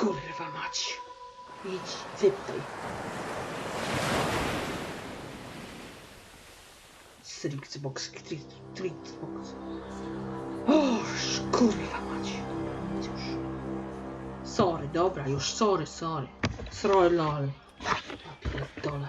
Kurwa mać. Idź, wyptaj. Strixbox, Strixbox. O, kurwa mać. Idź już. Sorry, dobra, już sorry, sorry. Sorry, lol. Ja pierdolę.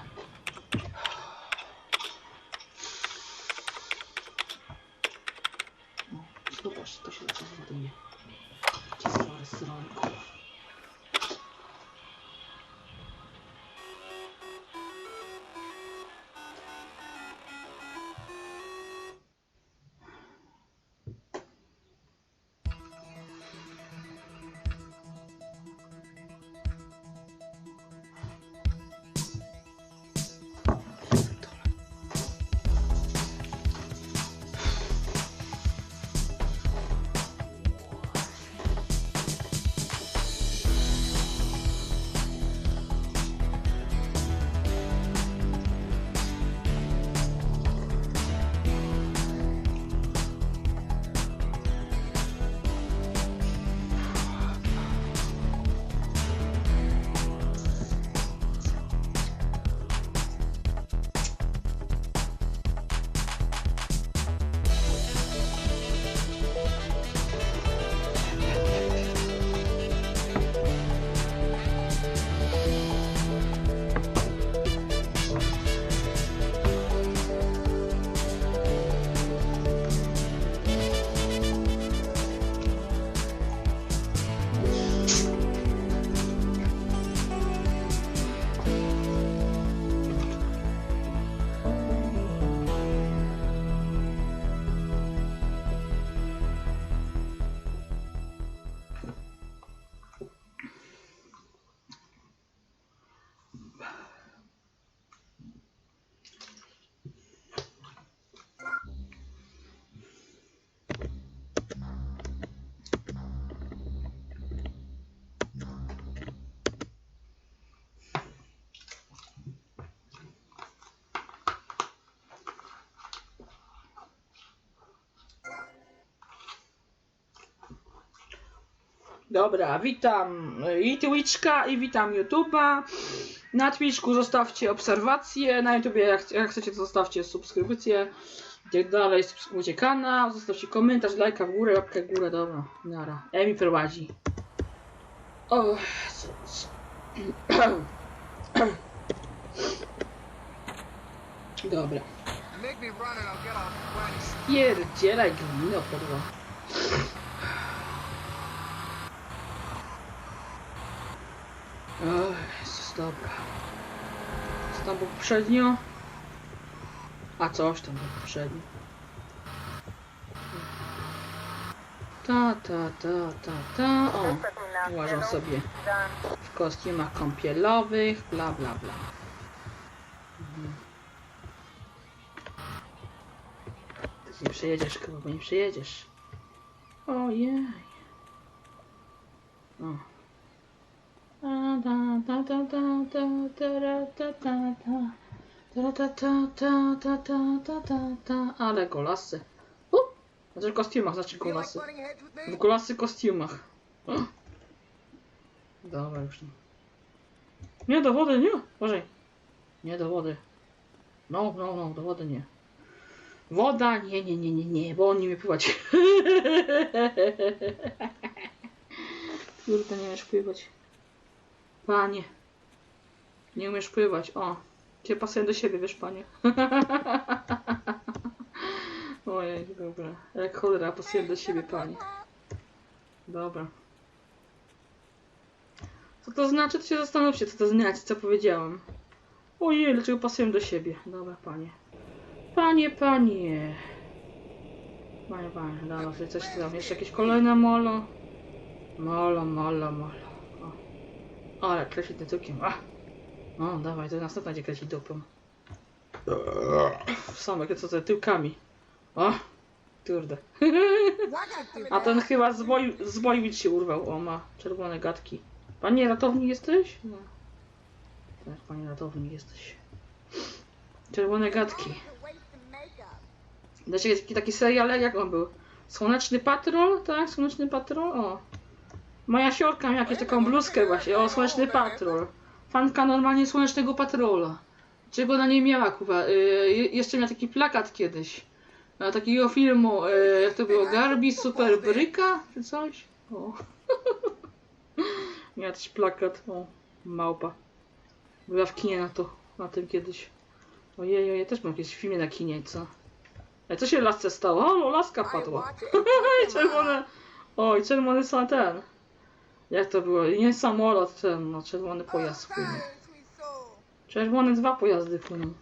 Dobra, witam i Twitchka i witam YouTube'a. Na Twitchku zostawcie obserwacje, na YouTubie jak, jak chcecie to zostawcie subskrypcję i tak dalej, subskrybujcie kanał, zostawcie komentarz, lajka w górę, łapkę w górę, dobra, nara. Emi prowadzi. O. Dobra. Make me run O, Jezus, dobra. Co tam było poprzednio? A coś tam było poprzednio. Ta, ta, ta, ta, ta. O, uważam sobie w kostiumach kąpielowych, bla, bla, bla. Mhm. Nie przejedziesz, chyba, bo nie przejedziesz. Ojej. O. Ale golasy. U! Znaczy kostiumach, znaczy golasy. W golasy kostiumach. Dobra, już. Nie, do wody, nie! Uważaj. Nie, do wody. No, no, no, do wody nie. Woda? Nie, nie, nie, nie, nie, bo on nie umie pływać. Kurde, nie umiesz pływać. Panie. Nie umiesz pływać. O. Cię pasuję do siebie, wiesz, panie. Ojej, dobra. Jak cholera, pasuję do siebie, panie. Dobra. Co to znaczy? To się zastanówcie, co to znaczy, co powiedziałem. Ojej, dlaczego pasuję do siebie? Dobra, panie. Panie, panie. Panie, panie, dobra, coś tam. Jeszcze jakieś kolejne molo. Molo, molo, molo. O, ale kresi tym tyłkiem. A! No, dawaj, to następna będzie kresić dupą. Są jakie co te tyłkami. O! Kurde. A ten chyba z boju się urwał. O, ma czerwone gadki. Panie ratownik jesteś? No. Tak, panie ratownik jesteś. Czerwone gadki. Znaczy jest taki, taki serial, jak on był? Słoneczny Patrol? Tak, Słoneczny Patrol? O. Moja siorka miała jakąś taką bluzkę właśnie, o Słoneczny Patrol. Fanka normalnie Słonecznego Patrola. Czego ona nie miała, kuwa. Y, je- jeszcze miała taki plakat kiedyś. Na takiego filmu, y, jak to było, Garbi Super Bryka, czy coś? O. miała też plakat, o, małpa. Była w kinie na to, na tym kiedyś. Ojej, ojej, też kiedyś w filmie na kinie, co? Ej, co się lasce stało? O, no, laska padła. Czerwone. Oj, czerwony sam ten. Jak to było? Nie samolot ten, no czerwony pojazd płynie. Czerwone dwa pojazdy płyną.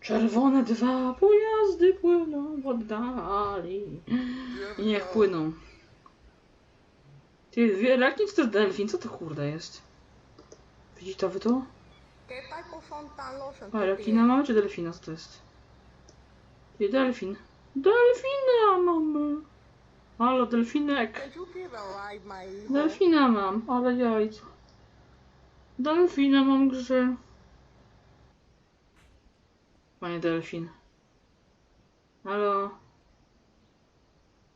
Czerwone dwa pojazdy płyną w oddali. I niech płyną. Ty, wie- jak nic to jest delfin? Co to kurde jest? Widzicie to wy to? A, rekina mamy czy delfina? Co to jest? Ty, delfin. Delfina mamy. Halo, delfinek. Delfina mam, ale jajco. Delfina mam grze. Panie delfin. Halo.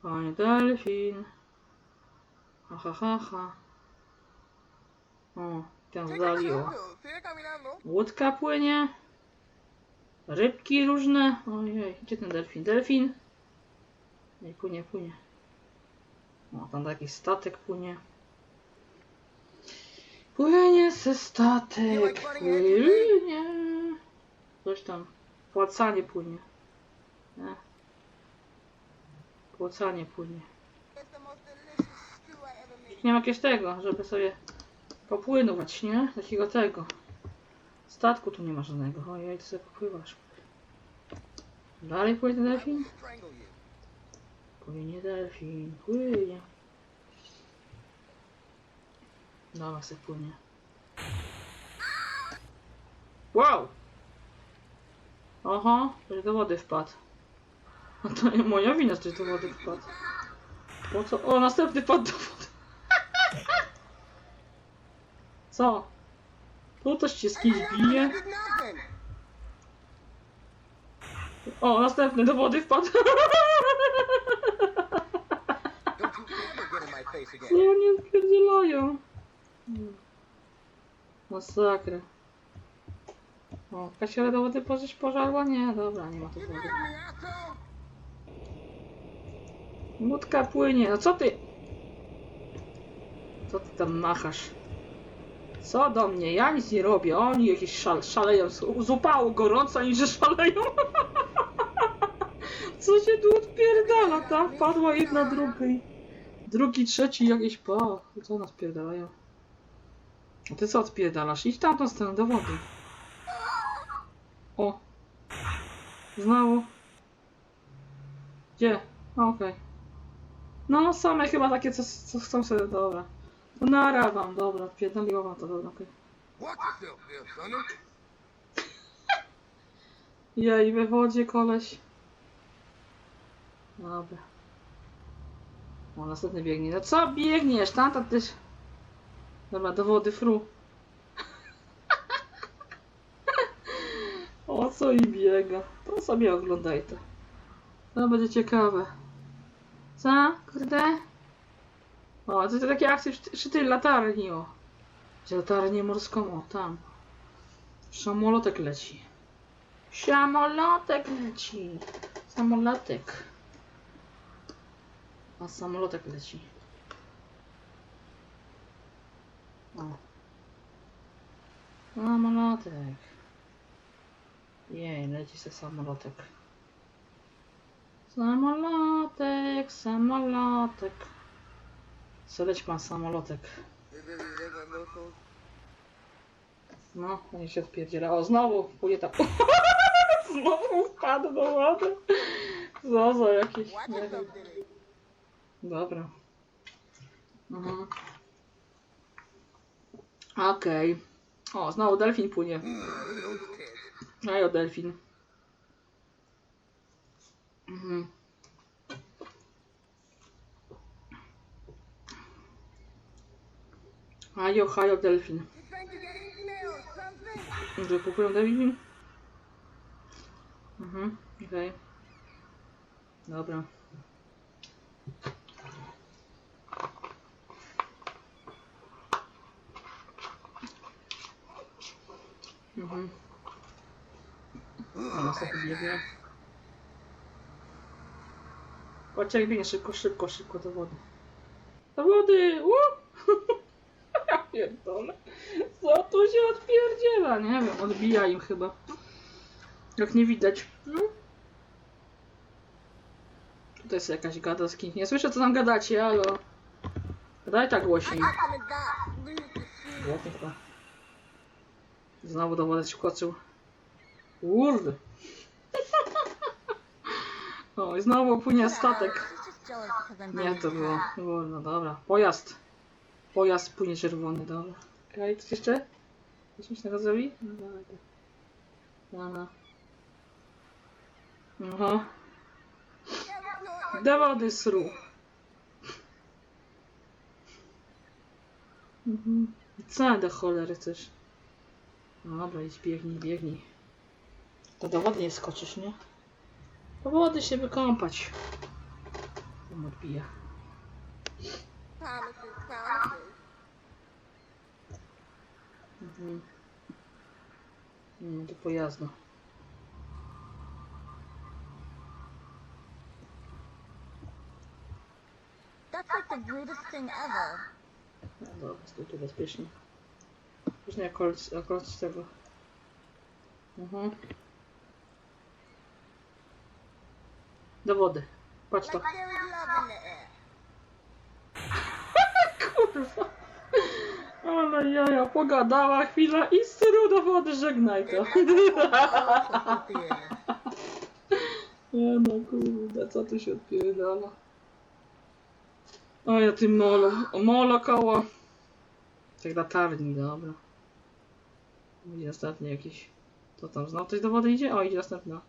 Panie delfin. Ha ha ha ha. O, tam w dali o. Łódka płynie. Rybki różne. Ojej, gdzie ten delfin? Delfin. Nie płynie, płynie. O, tam jakiś statek płynie. Płynie se statek, płynie. Coś tam. Płacanie płynie. Nie? Płacanie płynie. Nie ma jakiegoś tego, żeby sobie popłynować, nie? Takiego tego. Statku tu nie ma żadnego. Ojej, ty sobie popływasz. Dalej płynie ten delfin? Płynie delfin, płynie. Dobra, se płynie. Wow! Oho, ktoś do wody wpadł. A to nie moja wina, że do wody wpadł. Po co? O, następny wpadł do wody. Co? Tu też cię z kimś bije. O, następny do wody wpadł. Co oni odpierdzielają? Masakra. O, Kasiora do wody pożyć pożarła? Nie, dobra, nie ma tu wody. Łódka płynie, no co ty? Co ty tam machasz? Co do mnie? Ja nic nie robię. Oni jakieś szal, szaleją. Z- upału gorąco, oni że szaleją. Co się tu odpierdala? Tam padła jedna drugiej. Drugi, trzeci jakieś po. Co nas pierdalają? A ty co odpierdalasz? Idź tamtą stronę do wody. O. Znowu. Gdzie? Okej. No, same chyba takie, co, co chcą sobie, dobra. To nara wam, dobra, pierdoliło wam to, dobra, okej. Sonny. Jej, we wodzie koleś. Dobra. O, następny biegnie. No co biegniesz? Tata też. Dobra, do wody fru. o co i biega? To sobie oglądaj to. To będzie ciekawe. Co? Kurde? O, to, to takie akcje przy, przy tej latarni, o. Gdzie latarnię morską, o, tam. Samolotek leci. Samolotek leci. Samolotek. A samolotek leci. O. Samolotek. Jej, leci se samolotek. Samolotek, samolotek. Co leci pan samolotek? No, on się odpierdziela. O, znowu pójdzie tam. znowu wpadł do wody. Co za jakieś... Nie wiem. Dobra. Mhm. Okej. O, znowu delfin płynie. Ajo, delfin. Mhm. Hajo, hajo, delfin. Że popłyną delfin? Mhm, okej. Dobra. Mhm. Ona sobie biegnie. Patrz jak biegnie szybko, szybko, szybko do wody. Do wody! Ja pierdolę. Co tu się odpierdziela? Nie wiem, odbija im chyba. Jak nie widać. No. Tutaj jest jakaś gada z kimś. Nie słyszę co tam gadacie, ale... Daj tak głośniej. Głośniej chyba. Znowu do wody skoczył. Kurde. O, i znowu płynie statek. Nie, to było. no dobra. Pojazd. Pojazd płynie czerwony, dobra. Okej, coś jeszcze? Coś mi się zrobi? No dobra. No, no. Aha. Do wody sru. Mhm. Co do cholery chcesz? No Dobra, idź biegnij, biegnij. To do wody nie skoczysz, nie? Do wody się wykąpać. Tam odbija. Mhm. No, do pojazdu. That's like the weirdest thing ever. No dobra, stój tu bezpiecznie. Później okolic, okolic tego. Mhm. Do wody. Patrz to. Kurwa. Ale jaja, pogadała chwila i styru do wody, żegnaj to. Nie no kurde, co tu się odpierdala? O ja tym molo, molo koło. Tak latarni, dobra. Idzie następny jakiś. Co tam, znowu ktoś do wody idzie? O, idzie następna.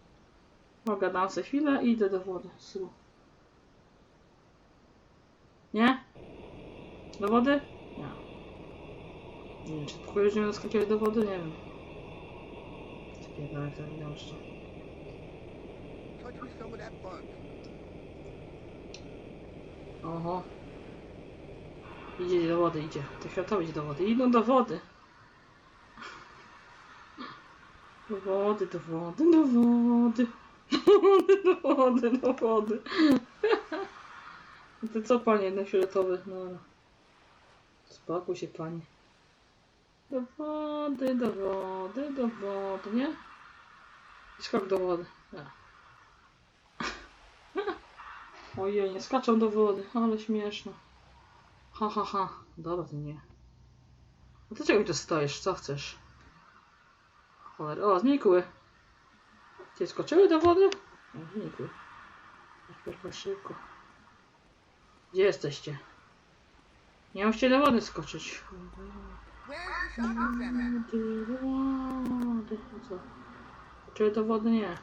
Pogadam sobie chwilę i idę do wody. Sru. Nie? Do wody? Nie. Nie wiem, czy już nie naskakiwać do wody? Nie wiem. Spierdolę to bun. Oho. Idzie do wody, idzie. To światowy idzie do wody. Idą do wody. Do wody, do wody, do wody. Do wody, do wody. No to co panie, no fioletowy, no. Spokój się panie. Do wody, do wody, do wody, nie? I skok do wody. Ja. Ojej, nie skaczą do wody, ale śmieszne. Ha, ha, ha. Dobra, to nie. A ty czego mi tu stoisz? Co chcesz? Cholera. O, znikły. Cię skoczyły do wody? O, znikły. Szybko, szybko. Gdzie jesteście? Nie musicie do wody skoczyć. Co? Skoczyły do wody? Nie.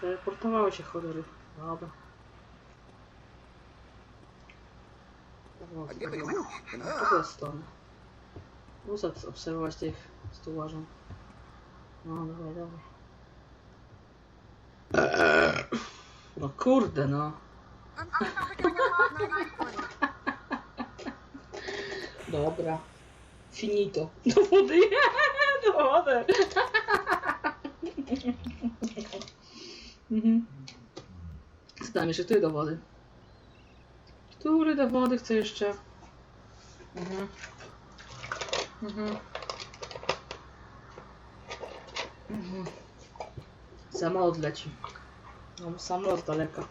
Teleportowały się cholery. Dobra. I give it a whoosh and W hug. drugą stronę. Muszę obserwować tych stułarzem. No, dawaj, dawaj. No kurde, no. Dobra. Finito. Do wody. Do wody. Mhm. Tam jeszcze? Który do wody? Który do wody chce jeszcze? Mhm. Mhm. Mhm. Samolot leci. No, samolot daleka.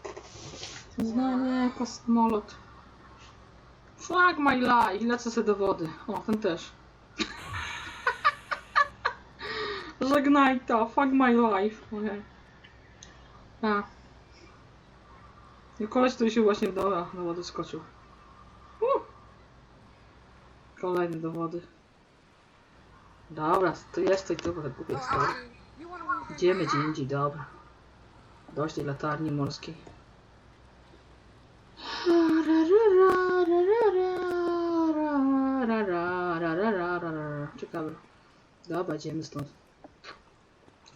Z daleka samolot. Fuck my life, lecę sobie do wody. O, ten też. Żegnaj to, fuck my life. Okej. A. I koleś tu się właśnie do, do wody skoczył. Uh. Kolejny do wody. Dobra, to jest to i to, bo tak głupie your Idziemy gdzie indziej, dobra. Dość tej latarni morskiej. Ciekawe. Dobra, idziemy stąd.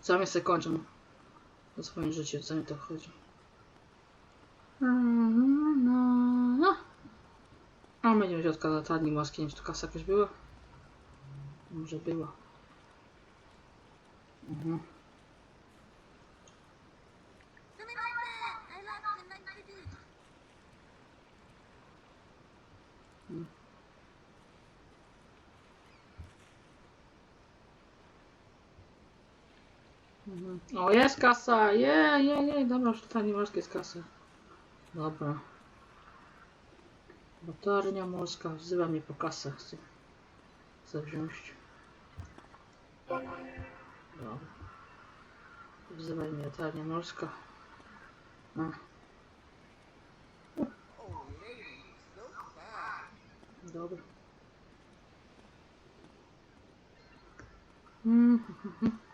Mnie se kończą o swoim życiu, co mi to chodzi. A będziemy środka latarni morskiej, nie wiem czy tu kasa jakaś była? Może była. Mhm. Do. Mhm. O, jest kasa! Je, je, je, dobra, już totalnie morskie jest kasa. Dobra. Latarnia morska, wzywa mnie po kasę, chcę, chcę wziąć. Dobra. Wzywaj mnie latarnia morska. Fine. dobra. Mm,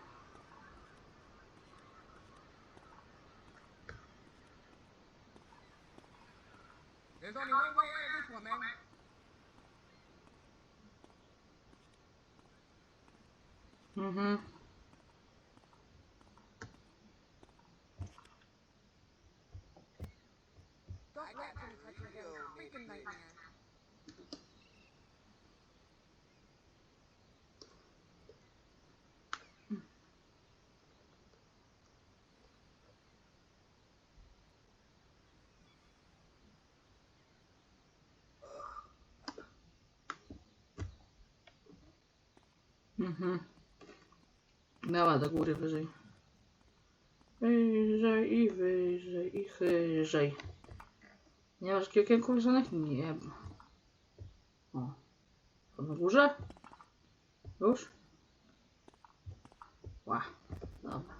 Mhm. Don't Dała do góry wyżej. Wyżej i wyżej i wyżej. Nie masz jakiego okienku wyżonych? Nie. O. Na górze? Już? Ła. Dobra.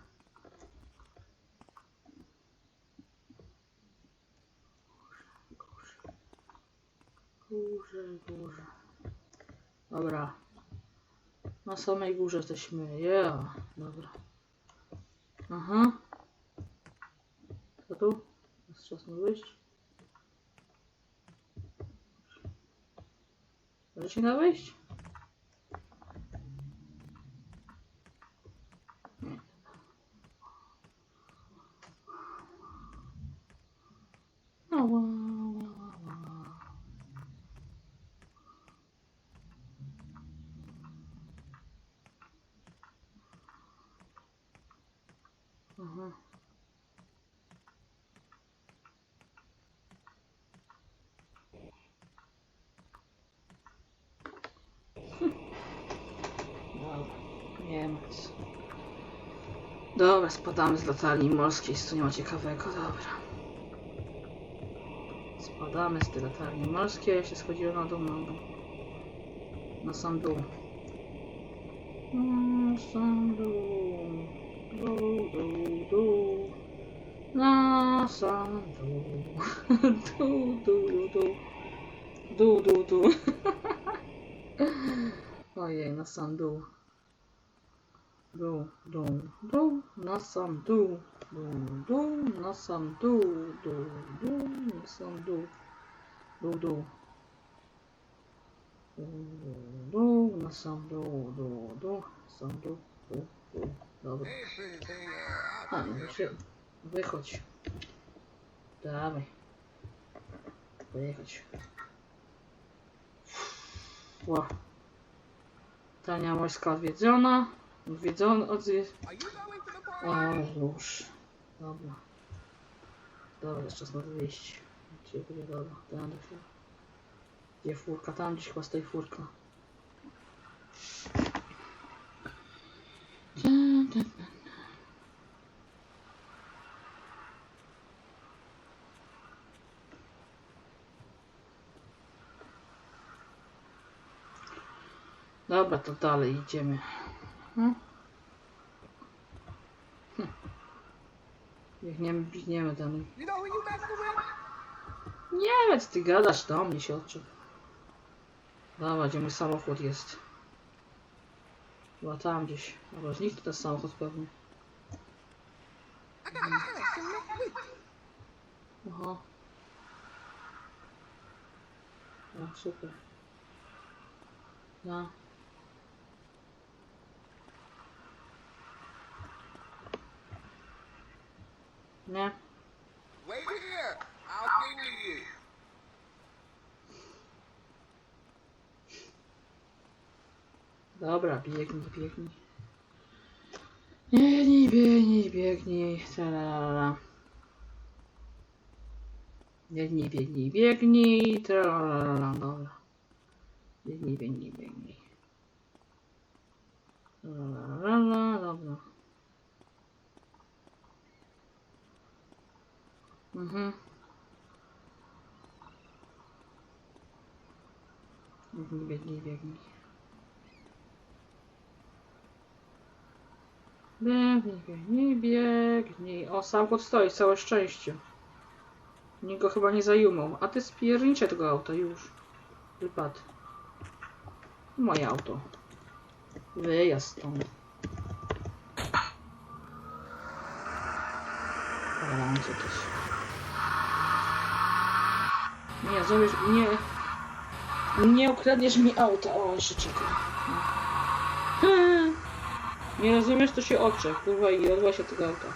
Górze, górze. Dobra. Na samej górze jesteśmy. Yeah. Dobra. Aha. Co tu? Jest czas na wyjść. Na wyjść? Nie. Ała, ała, ała. Aha. Dobra, Dobra, spadamy z latarni morskiej, co nie ma ciekawego, dobra. Spadamy z tej latarni morskiej, ja się schodziłem na dół, na dół. Na sam dół. Na sam dół. Dół, dół, dół. Na sam dół. Dół, dół, dół. Dół, dół, dół. Ojej, na sam dół. Dół, dół, dół, na sam dół. Dół, dół, na sam dół. Dół, dół, na sam dół. Dół, dół. Dół, dół, na sam dół, dół, dół, sam dół, dół, dół. Dobra. Hey, pretty thing, uh, I'll A, take no care of się. Wychodź. Dawaj. Wychodź. Ła. Tania morska odwiedzona. Odwiedzona. Odwie... it. Are you going to the party? O, już. Dobra. Dobra, jest czas na wyjść. Gdzie będzie dobra? Do się. Gdzie furka? Tam gdzieś chyba stoi furka. Dobra, to dalej idziemy. Hmm? Hm. Biegniemy, biegniemy tam. Nie wiem, co ty gadasz, do mnie się odczep. Dobra, gdzie mój samochód jest? Chyba tam gdzieś. Albo zniknął ten samochód pewnie. Aha. O, super. No. Nie. Wait here. I'll stay with you. Dobra, biegnij, biegnij. Biegnij, biegnij, biegnij. Tralalala. Biegnij, biegnij, biegnij. Tralalala. Dobra. Biegnij, biegnij, biegnij. Tralalala. Dobra. Mhm. Biegnij, biegnij, biegnij. Biegnij, biegnij, biegnij. O, samochód stoi, całe szczęście. Nikt go chyba nie zajumał. A ty spiernicze tego auta już. Wypadł. Moje auto. Wyjazd stąd. Balancie też. Nie, zrobisz... Nie... Nie ukradniesz mi auta. O, jeszcze czekaj. Hmm. Nie rozumiesz, to się oczek, kurwa, i odwoła się tego auta.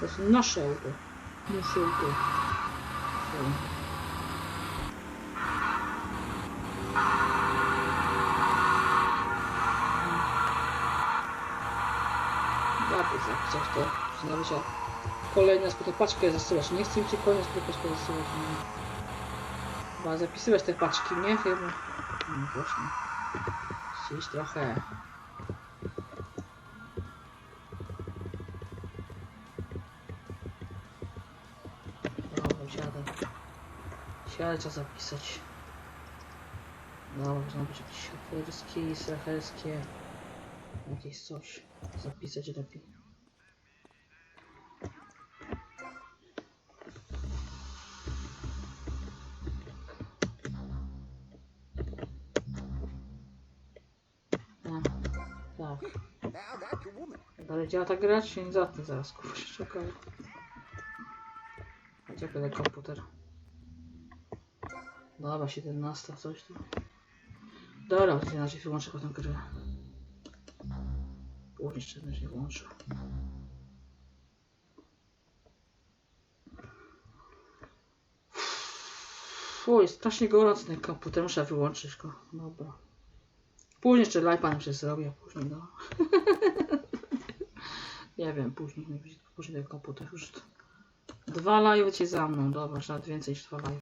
To jest nasze auto. Nasze auto. Lepiej zapisać to. Znaleźć kolejna spoko paczkę zasyłać. Nie chcę mi spoko paczkę zasyłać. Nie. Chyba zapisywać te paczki, nie? Chyba. No właśnie. Gdzieś trochę. Dobra, siadaj. Siadaj, co zapisać. Dobra, znowu być jakieś aferskie, sracherskie. Jakieś coś. Zapisać lepiej. Tak. Woman. Dalej działa ta gra, czy się nie zatnie zaraz, kurczę, czekaj. Czekaj ten komputer. Dobra, 17, coś tu. Dobra, to inaczej wyłączę potem grę. Później jeszcze też nie włączę. Fuj, strasznie gorący ten komputer, muszę wyłączyć go. Dobra. Później jeszcze live'a się zrobię, później no. Nie wiem, później, później ten komputer już. Dwa live ci za mną, dobra, nawet więcej niż dwa live.